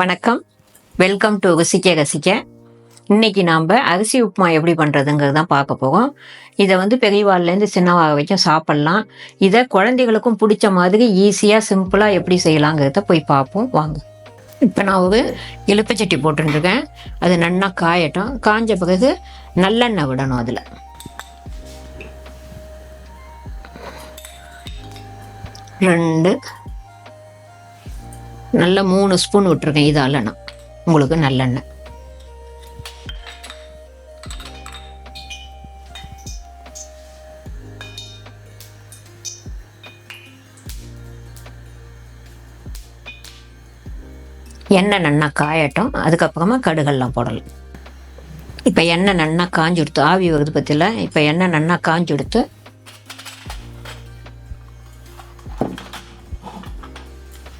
வணக்கம். Welcome to ரசிக்க ரசிக்க. இன்னைக்கு நாம் அரிசி உப்புமா எப்படி பண்ணுறதுங்கிறது தான் பார்க்க போகிறோம் இதை வந்து பெரியவாள்லேருந்து சின்னவாக வரைக்கும் சாப்பிட்லாம். இதை குழந்தைகளுக்கும் பிடிச்ச மாதிரி ஈஸியாக சிம்பிளாக எப்படி செய்யலாங்கிறத போய் பார்ப்போம். வாங்க. இப்போ நான் ஒரு இலுப்பச்சட்டி போட்டுருக்கேன் அது நல்லா காயட்டும். காஞ்ச பிறகு நல்லெண்ணெய் விடணும் அதில். ரெண்டு நல்ல மூணு ஸ்பூன் விட்டுருக்கேன். இதால நான் உங்களுக்கு நல்லெண்ணெய். எண்ணெய் நன்னா காயட்டும். அதுக்கப்புறமா கடுகெல்லாம் போடலாம். இப்போ எண்ணெய் நன்னா காஞ்சு கொடுத்து ஆவி வருது பற்றியில் இப்போ எண்ணெய் நன்னா காஞ்சு கொடுத்து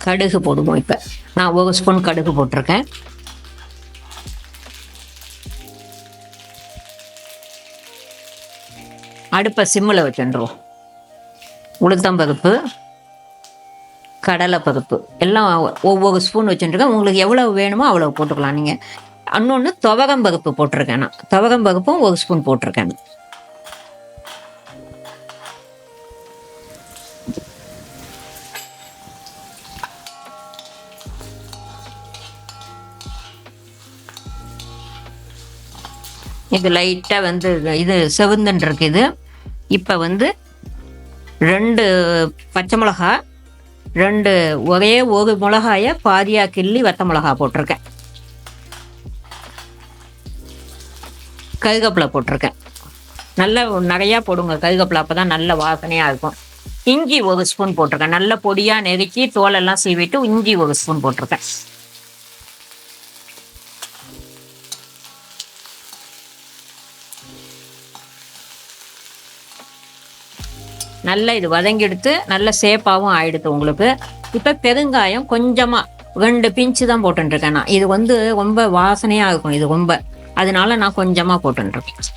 கடுகு போடுவோம் இப்போ. நான் ஒரு ஸ்பூன் கடுகு போட்டிருக்கேன். அடுப்பை சிம்மில் வச்சுருவோம். உளுத்தம்பருப்பு கடலைப்பருப்பு எல்லாம் ஒவ்வொரு ஸ்பூன் வச்சுருக்கேன். உங்களுக்கு எவ்வளோ வேணுமோ அவ்வளோ போட்டுக்கலாம். நீங்கள் இன்னொன்று துவரம் பருப்பு போட்டிருக்கேன் நான். துவகம் பருப்பும் ஒரு ஸ்பூன் போட்டிருக்கேன். இது லைட்டாக வந்து இது செவந்துன்னு இருக்குது இப்போ வந்து ரெண்டு பச்சை மிளகா ரெண்டு ஒரே ஒரு மிளகாய பாதியா கிள்ளி வத்த மிளகா போட்டிருக்கேன். கருகப்பிலை போட்டிருக்கேன். நல்ல நிறையா போடுங்க கருகப்பிலை அப்போ தான் நல்ல வாசனையாக இருக்கும். இஞ்சி ஒரு ஸ்பூன் போட்டிருக்கேன். நல்ல பொடியாக நெருக்கி தோலெல்லாம் சீவிட்டு இஞ்சி ஒரு ஸ்பூன் போட்டிருக்கேன். நல்லா இது வதங்கி எடுத்து நல்ல சேப்பாகவும் ஆயிடுது உங்களுக்கு. இப்போ பெருங்காயம் கொஞ்சமாக ரெண்டு பிஞ்சு தான் போட்டுருக்கேன் நான். இது வந்து ரொம்ப வாசனையாக இருக்கும் இது ரொம்ப. அதனால நான் கொஞ்சமாக போட்டுருக்கேன்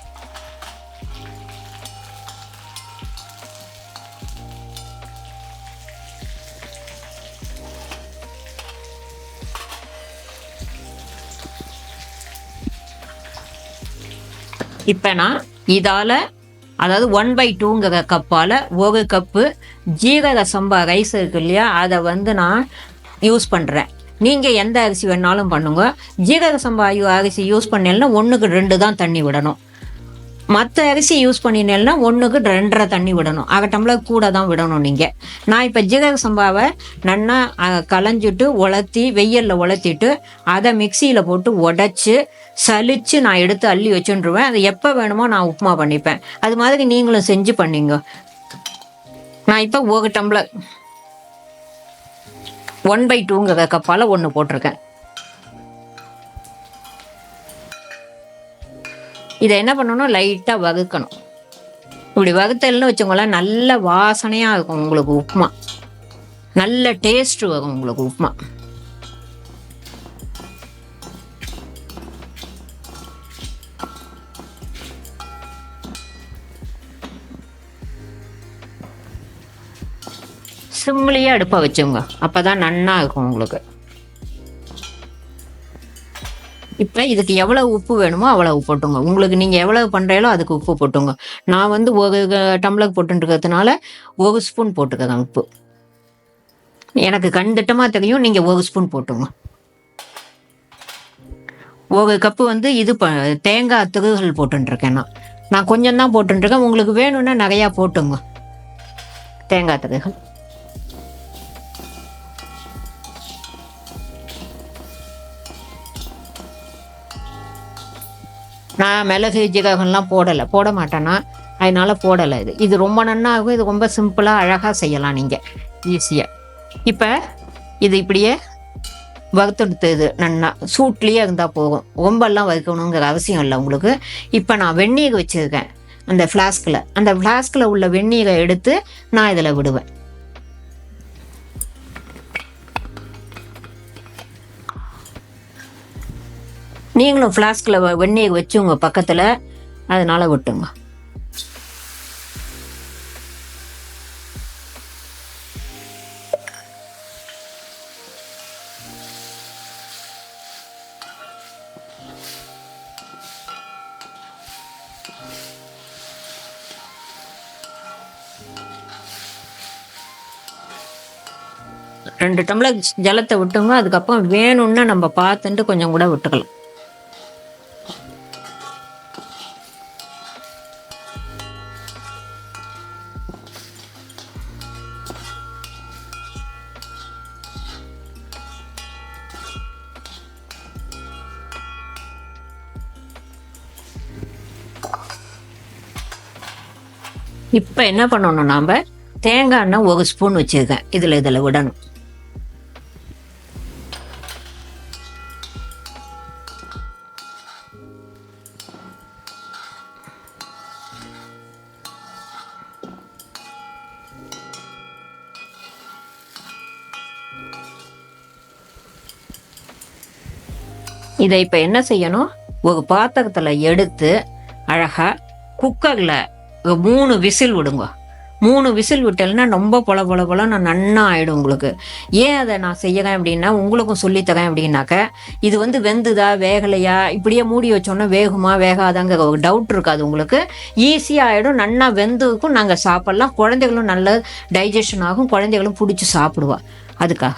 இப்போ நான் இதால் அதாவது ஒன் பை டூங்கிற கப்பால் ஒரு கப்பு ஜீரக சம்பா ரைஸ் இருக்கு இல்லையா? அதை வந்து நான் யூஸ் பண்ணுறேன் நீங்கள் எந்த அரிசி வேணாலும் பண்ணுங்க. ஜீரக சம்பா அரிசி யூஸ் பண்ணீங்கன்னா ஒன்றுக்கு ரெண்டு தான் தண்ணி விடணும். மற்ற அரிசி யூஸ் பண்ணினேன்னா ஒன்றுக்கு ரெண்டரை தண்ணி விடணும். அரை டம்ளர் கூட தான் விடணும் நீங்கள் நான் இப்போ ஜீரக சம்பாவை நன்னா களைஞ்சிட்டு உலர்த்தி வெயிலில் உலர்த்திட்டு அதை மிக்சியில் போட்டு உடச்சி சலிச்சு நான் எடுத்து அள்ளி வச்சுருவேன் அது எப்போ வேணுமோ நான் உப்புமா பண்ணிப்பேன். அது மாதிரி நீங்களும் செஞ்சு பண்ணிங்க. நான் இப்போ ஒரு டம்ளர் ஒன் பை டூங்கிற கப்பால் ஒன்று போட்டிருக்கேன். இதை என்ன பண்ணணும்? லைட்டாக வகுக்கணும். இப்படி வகுத்தல்னு வச்சுக்கோங்களேன் நல்ல வாசனையாக இருக்கும் உங்களுக்கு உப்புமா. நல்ல டேஸ்ட் வரும் உங்களுக்கு உப்புமா. சிம்லேயே அடுப்பை வச்சுங்க. அப்போ தான் நன்னா இருக்கும் உங்களுக்கு. இப்போ இதுக்கு எவ்வளோ உப்பு வேணுமோ அவ்வளோ போட்டுங்க. உங்களுக்கு நீங்கள் எவ்வளோ பண்ணுறீங்களோ அதுக்கு உப்பு போட்டுங்க. நான் வந்து ஒரு டம்ளர் போட்டுருக்கிறதுனால ஒரு ஸ்பூன் போட்டுக்கிறேன் உப்பு. எனக்கு கண்டிட்டமாக தெரியும் நீங்கள் ஒரு ஸ்பூன் போட்டுங்க. ஒரு கப்பு வந்து இது ப தேங்காய் திருகுகள் போட்டுருக்கேன் நான். நான் கொஞ்சம் தான் போட்டுருக்கேன் உங்களுக்கு வேணும்னா நிறையா போட்டுங்க. தேங்காய் திருகுகள் நான் மிளகு ஜீரகம்லாம் போடலை. போட மாட்டேன்னா அதனால் போடலை இது. இது ரொம்ப நன்னாகும். இது ரொம்ப சிம்பிளாக அழகாக செய்யலாம் நீங்கள் ஈஸியாக இப்போ இது இப்படியே வறுத்தெடுத்து இது நன்னா. சூட்லேயே இருந்தால் போகும் ரொம்பலாம் வறுக்கணுங்கிற அவசியம் இல்லை உங்களுக்கு. இப்போ நான் வெந்நீர் வச்சுருக்கேன். அந்த ஃப்ளாஸ்கில் அந்த ஃப்ளாஸ்கில் உள்ள வெந்நீரை எடுத்து நான் இதில் விடுவேன். நீங்களும் ஃப்ளாஸ்கில் வெண்ணெயை வச்சு உங்கள் பக்கத்தில் அதனால் விட்டுங்க ரெண்டு டம்ளர் ஜலத்தை விட்டுங்க. அதுக்கப்புறம் வேணும்னா நம்ம பார்த்துட்டு கொஞ்சம் கூட விட்டுக்கலாம். இப்போ என்ன பண்ணணும் நாம்? தேங்காய் எண்ணெய் ஒரு ஸ்பூன் வச்சுருக்கேன். இதில் இதில் விடணும். இதை இப்போ என்ன செய்யணும்? ஒரு பாத்திரத்தில் எடுத்து அழகாக குக்கரில் மூணு விசில் விடுங்க. மூணு விசில் விட்டேன்னா ரொம்ப பொல பொல நான் நன்னா ஆகிடும் உங்களுக்கு. ஏன் அதை நான் செய்யறேன் அப்படின்னா உங்களுக்கும் சொல்லித்தரேன் அப்படின்னாக்க இது வந்து வெந்துதா வேகலையா? இப்படியே மூடி வச்சோன்னா வேகுமா வேகாதாங்கிற ஒரு டவுட் இருக்காது உங்களுக்கு. ஈஸியாக ஆகிடும் நன்னா வெந்துக்கும் நாங்கள் சாப்பிட்லாம். குழந்தைகளும் நல்ல டைஜஷன் ஆகும் குழந்தைகளும் பிடிச்சி சாப்பிடுவா. அதுக்காக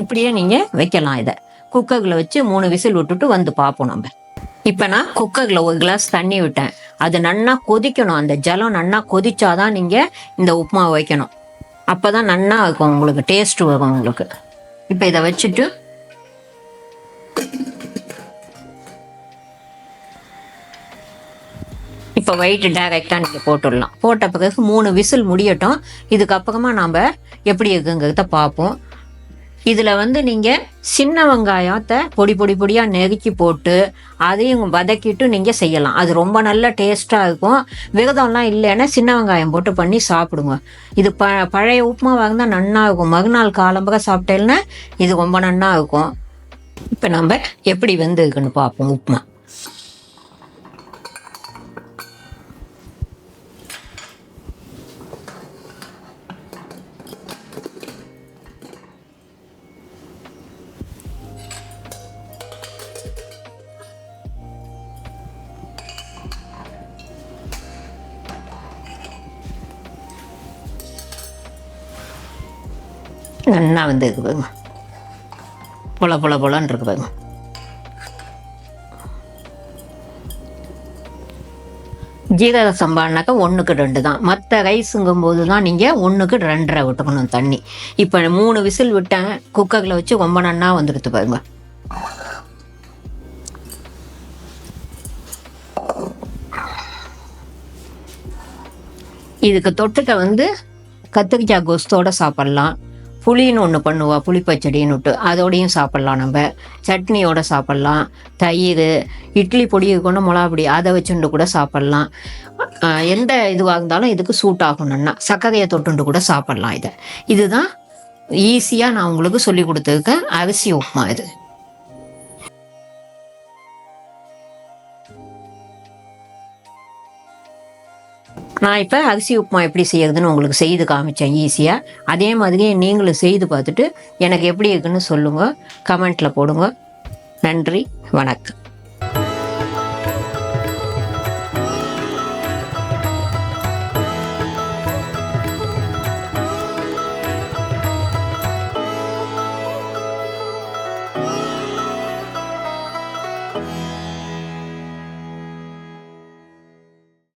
இப்படியே நீங்கள் வைக்கலாம் இதை. குக்கரில் வச்சு மூணு விசில் விட்டுட்டு வந்து பார்ப்போம் நம்ம. இப்போ நான் குக்கரில் ஒரு கிளாஸ் தண்ணி விட்டேன். அது நன்னா கொதிக்கணும். அந்த ஜலம் நன்னா கொதிச்சாதான் நீங்கள் இந்த உப்புமா வைக்கணும். அப்போ தான் நன்னா இருக்கும் உங்களுக்கு டேஸ்ட் வரும் உங்களுக்கு. இப்போ இதை வச்சுட்டு இப்போ வெயிட் டைரெக்டாக நீங்கள் போட்டுடலாம். போட்ட பிறகு மூணு விசில் முடியட்டும். இதுக்கப்புறமா நாம் எப்படி இருக்குங்கிறத பார்ப்போம். இதில் வந்து நீங்கள் சின்ன வெங்காயத்தை பொடி பொடி பொடியாக நெருக்கி போட்டு அதையும் வதக்கிட்டு நீங்கள் செய்யலாம். அது ரொம்ப நல்ல டேஸ்ட்டாக இருக்கும். விரதம்லாம் இல்லைன்னா சின்ன வெங்காயம் போட்டு பண்ணி சாப்பிடுங்க. இது ப பழைய உப்புமா வாங்கினா நன்னா இருக்கும். மறுநாள் காலம்பக சாப்பிட்டேன்னா இது ரொம்ப நன்னா இருக்கும். இப்போ நம்ம எப்படி வெந்திருக்குன்னு பார்ப்போம் உப்புமா. நல்லா வந்து இருக்கு பாருங்க. பொல பொல பொலன்னு இருக்கு பாருங்க. ஜீரக சம்பானாக்கா ஒன்றுக்கு ரெண்டு தான். மற்ற ரைஸுங்கும் போது தான் நீங்கள் ஒன்றுக்கு ரெண்டரை விட்டுக்கணும் தண்ணி. இப்போ மூணு விசில் விட்டேன் குக்கரில் வச்சு ரொம்ப நன்னா வந்துடுத்து பாருங்க. இதுக்கு தொட்டுக்க வந்து கத்திரிக்காய் கொஸ்தோடு சாப்பிட்லாம். புளின்னு ஒன்று பண்ணுவா புளிப்பச்சடின்னு விட்டு அதோடையும் சாப்பிட்லாம் நம்ம. சட்னியோட சாப்பிட்லாம் தயிர் இட்லி பொடி கொண்டு மிளகா பொடி அதை வச்சுண்டு கூட சாப்பிட்லாம். எந்த இதுவாக இருந்தாலும் இதுக்கு சூட் ஆகணும்னா சர்க்கரையை தொட்டுண்டு கூட சாப்பிட்லாம் இதை. இதுதான் ஈஸியாக நான் உங்களுக்கு சொல்லி கொடுத்துருக்கேன் அரிசி உப்புமா இது. நான் இப்போ அரிசி உப்புமா எப்படி செய்யறதுன்னு உங்களுக்கு செய்து காமிச்சேன் ஈஸியாக அதே மாதிரி நீங்களும் செய்து பார்த்துட்டு எனக்கு எப்படி இருக்குன்னு சொல்லுங்கள் கமெண்ட்டில் போடுங்க. நன்றி வணக்கம்.